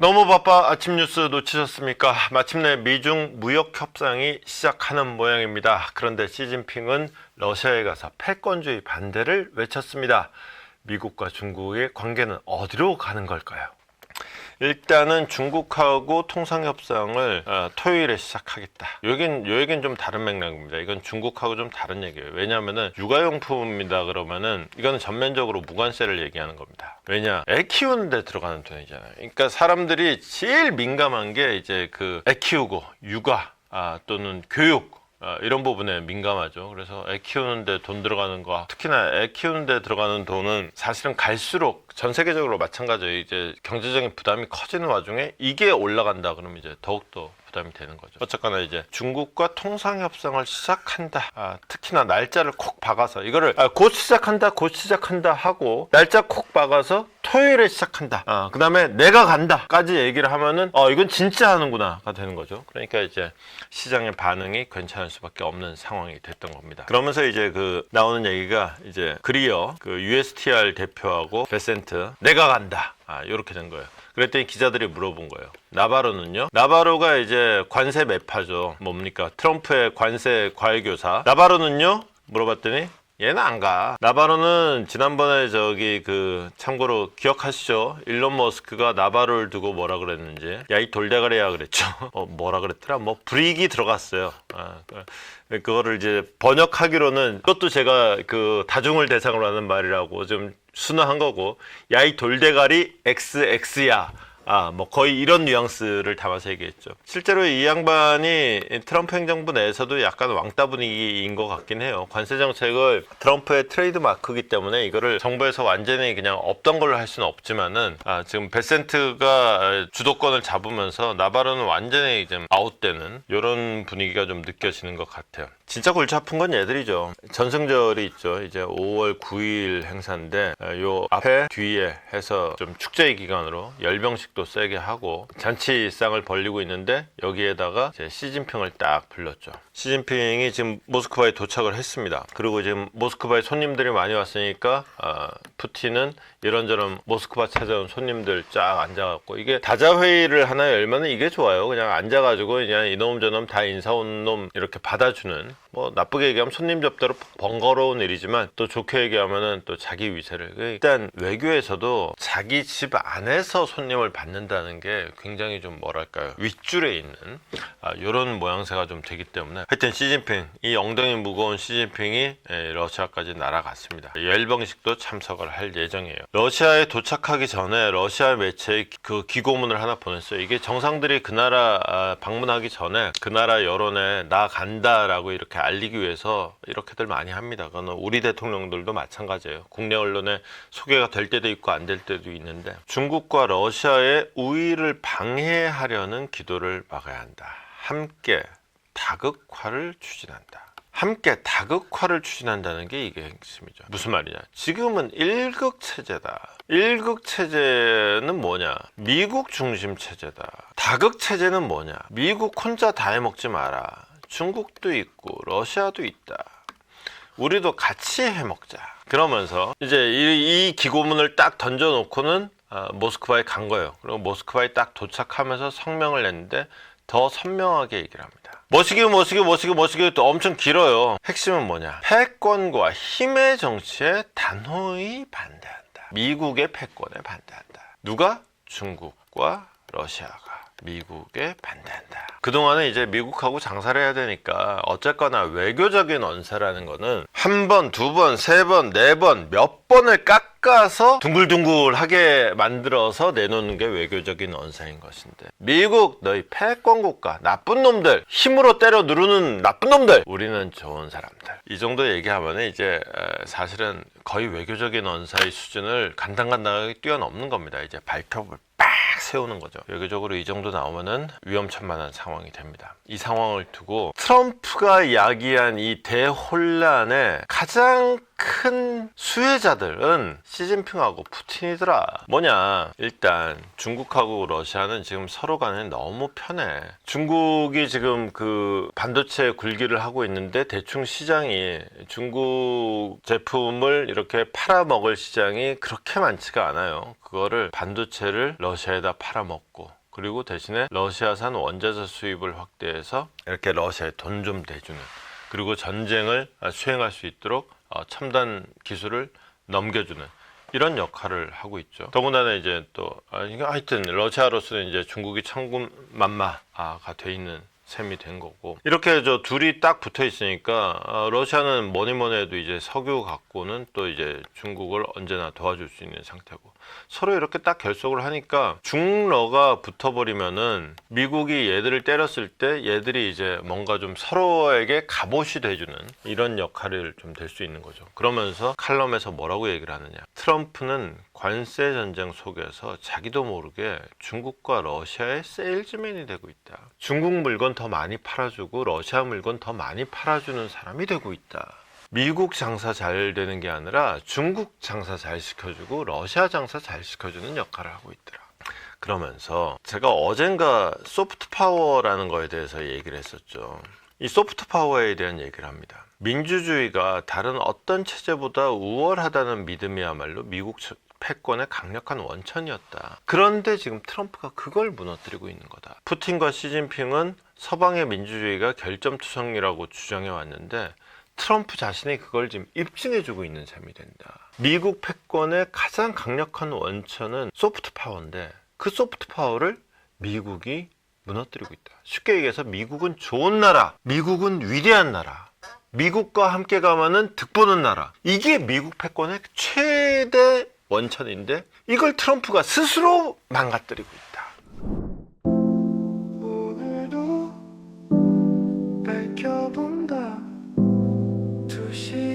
너무 바빠 아침 뉴스 놓치셨습니까? 마침내 미중 무역 협상이 시작하는 모양입니다. 그런데 시진핑은 러시아에 가서 패권주의 반대를 외쳤습니다. 미국과 중국의 관계는 어디로 가는 걸까요? 일단은 중국하고 통상 협상을 어, 토요일에 시작하겠다. 여긴 요 얘기는 좀 다른 맥락입니다. 이건 중국하고 좀 다른 얘기예요. 왜냐하면은 육아용품이다 그러면은 이거는 전면적으로 무관세를 얘기하는 겁니다. 왜냐? 애 키우는데 들어가는 돈이잖아요. 그러니까 사람들이 제일 민감한 게 이제 그 애 키우고 육아 아, 또는 교육 아, 이런 부분에 민감하죠. 그래서 애 키우는데 돈 들어가는 거, 특히나 애 키우는데 들어가는 돈은 사실은 갈수록 전 세계적으로 마찬가지예요. 이제 경제적인 부담이 커지는 와중에 이게 올라간다 그러면 이제 더욱더 부담이 되는 거죠. 어쨌거나 이제 중국과 통상 협상을 시작한다. 아, 특히나 날짜를 콕 박아서 이거를 아, 곧 시작한다, 곧 시작한다 하고 날짜 콕 박아서 토요일에 시작한다. 아, 그다음에 내가 간다까지 얘기를 하면은 어 이건 진짜 하는구나가 되는 거죠. 그러니까 이제 시장의 반응이 괜찮을 수밖에 없는 상황이 됐던 겁니다. 그러면서 이제 그 나오는 얘기가 이제 그리어 그 USTR 대표하고 베센트 내가 간다. 아, 이렇게 된 거예요. 그랬더니 기자들이 물어본 거예요. 나바로는요? 나바로가 이제 관세 매파죠. 뭡니까? 트럼프의 관세 과외 교사. 나바로는요? 물어봤더니 얘는 안 가. 나바로는 지난번에 저기 그 참고로 기억하시죠? 일론 머스크가 나바로를 두고 뭐라 그랬는지. 야 이 돌대가리야 그랬죠. 어 뭐라 그랬더라? 뭐 불이익이 들어갔어요. 아, 그- 그거를 이제 번역하기로는 그것도 제가 그 다중을 대상으로 하는 말이라고 좀 순화한 거고 야 이 돌대가리 XX야. 아, 뭐 거의 이런 뉘앙스를 담아서 얘기했죠. 실제로 이 양반이 트럼프 행정부 내에서도 약간 왕따 분위기인 것 같긴 해요. 관세 정책을 트럼프의 트레이드 마크이기 때문에 이거를 정부에서 완전히 그냥 없던 걸로 할 수는 없지만은 아, 지금 베센트가 주도권을 잡으면서 나바로는 완전히 이제 아웃되는 이런 분위기가 좀 느껴지는 것 같아요. 진짜 골치 아픈 건 얘들이죠. 전승절이 있죠. 이제 5월 9일 행사인데 어, 요 앞에 뒤에 해서 좀 축제의 기간으로 열병식 도 세게 하고 잔치상을 벌리고 있는데 여기에다가 시진핑을 딱 불렀죠. 시진핑이 지금 모스크바에 도착을 했습니다. 그리고 지금 모스크바에 손님들이 많이 왔으니까 어, 푸틴은 이런저런 모스크바 찾아온 손님들 쫙 앉아갖고 이게 다자 회의를 하나 열면은 이게 좋아요. 그냥 앉아가지고 그냥 이놈 저놈 다 인사 온 놈 이렇게 받아주는 뭐 나쁘게 얘기하면 손님 접대로 번거로운 일이지만 또 좋게 얘기하면은 또 자기 위세를. 일단 외교에서도 자기 집 안에서 손님을 받는다는 게 굉장히 좀 뭐랄까요? 윗줄에 있는 아, 이런 모양새가 좀 되기 때문에. 하여튼 시진핑 이 엉덩이 무거운 시진핑이 예, 러시아까지 날아갔습니다. 열병식도 참석을 할 예정이에요. 러시아에 도착하기 전에 러시아 매체에 그 기고문을 하나 보냈어요. 이게 정상들이 그 나라 아, 방문하기 전에 그 나라 여론에 나 간다라고 이렇게 알리기 위해서 이렇게들 많이 합니다. 그거는 우리 대통령들도 마찬가지예요. 국내 언론에 소개가 될 때도 있고 안 될 때도 있는데 중국과 러시아의 우위를 방해하려는 기도를 막아야 한다. 함께 다극화를 추진한다. 함께 다극화를 추진한다는 게 이게 핵심이죠. 무슨 말이냐? 지금은 일극 체제다. 일극 체제는 뭐냐? 미국 중심 체제다. 다극 체제는 뭐냐? 미국 혼자 다 해먹지 마라. 중국도 있고 러시아도 있다. 우리도 같이 해먹자. 그러면서 이제 이, 이 기고문을 딱 던져놓고는 아, 모스크바에 간 거예요. 그리고 모스크바에 딱 도착하면서 성명을 냈는데 더 선명하게 얘기를 합니다. 멋이기 멋이기 멋이기 멋이기 또 엄청 길어요. 핵심은 뭐냐? 패권과 힘의 정치에 단호히 반대한다. 미국의 패권에 반대한다. 누가? 중국과 러시아가 미국에 반대한다. 그동안은 이제 미국하고 장사를 해야 되니까 어쨌거나 외교적인 언사라는 거는 한 번, 두 번, 세 번, 네 번, 몇 번을 깎아서 둥글둥글하게 만들어서 내놓는 게 외교적인 언사인 것인데 미국 너희 패권 국가 나쁜 놈들 힘으로 때려 누르는 나쁜 놈들 우리는 좋은 사람들 이 정도 얘기하면 이제 에, 사실은 거의 외교적인 언사의 수준을 간당간당하게 뛰어넘는 겁니다. 이제 발톱을 빡 세우는 거죠. 외교적으로 이 정도 나오면은 위험천만한 상황이 됩니다. 이 상황을 두고 트럼프가 야기한 이 대혼란의 가장 큰 수혜자들은 시진핑하고 푸틴이더라. 뭐냐? 일단 중국하고 러시아는 지금 서로 간에 너무 편해. 중국이 지금 그 반도체 굴기를 하고 있는데 대충 시장이 중국 제품을 이렇게 팔아먹을 시장이 그렇게 많지가 않아요. 그거를 반도체를 러시아에다 팔아먹고 그리고 대신에 러시아산 원자재 수입을 확대해서 이렇게 러시아에 돈 좀 대주는 그리고 전쟁을 수행할 수 있도록 어, 첨단 기술을 넘겨주는 이런 역할을 하고 있죠. 더군다나 이제 또 아, 하여튼 러시아로서는 이제 중국이 천군만마가 돼 있는 셈이 된 거고 이렇게 저 둘이 딱 붙어 있으니까 어, 러시아는 뭐니 뭐니 해도 이제 석유 갖고는 또 이제 중국을 언제나 도와줄 수 있는 상태고 서로 이렇게 딱 결속을 하니까 중러가 붙어버리면은 미국이 얘들을 때렸을 때 얘들이 이제 뭔가 좀 서로에게 갑옷이 돼주는 이런 역할을 좀 될 수 있는 거죠. 그러면서 칼럼에서 뭐라고 얘기를 하느냐. 트럼프는 관세 전쟁 속에서 자기도 모르게 중국과 러시아의 세일즈맨이 되고 있다. 중국 물건 더 많이 팔아주고 러시아 물건 더 많이 팔아주는 사람이 되고 있다. 미국 장사 잘 되는 게 아니라 중국 장사 잘 시켜주고 러시아 장사 잘 시켜주는 역할을 하고 있더라. 그러면서 제가 어젠가 소프트 파워라는 거에 대해서 얘기를 했었죠. 이 소프트 파워에 대한 얘기를 합니다. 민주주의가 다른 어떤 체제보다 우월하다는 믿음이야말로 미국 패권의 강력한 원천이었다. 그런데 지금 트럼프가 그걸 무너뜨리고 있는 거다. 푸틴과 시진핑은 서방의 민주주의가 결점투성이라고 주장해 왔는데 트럼프 자신이 그걸 지금 입증해주고 있는 셈이 된다. 미국 패권의 가장 강력한 원천은 소프트 파워인데 그 소프트 파워를 미국이 무너뜨리고 있다. 쉽게 얘기해서 미국은 좋은 나라, 미국은 위대한 나라, 미국과 함께 가면은 득보는 나라. 이게 미국 패권의 최대 원천인데 이걸 트럼프가 스스로 망가뜨리고 있다.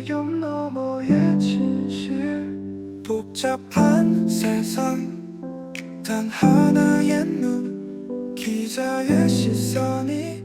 두시경 너머의 진실. 복잡한 세상 단 하나의 눈 기자의 시선이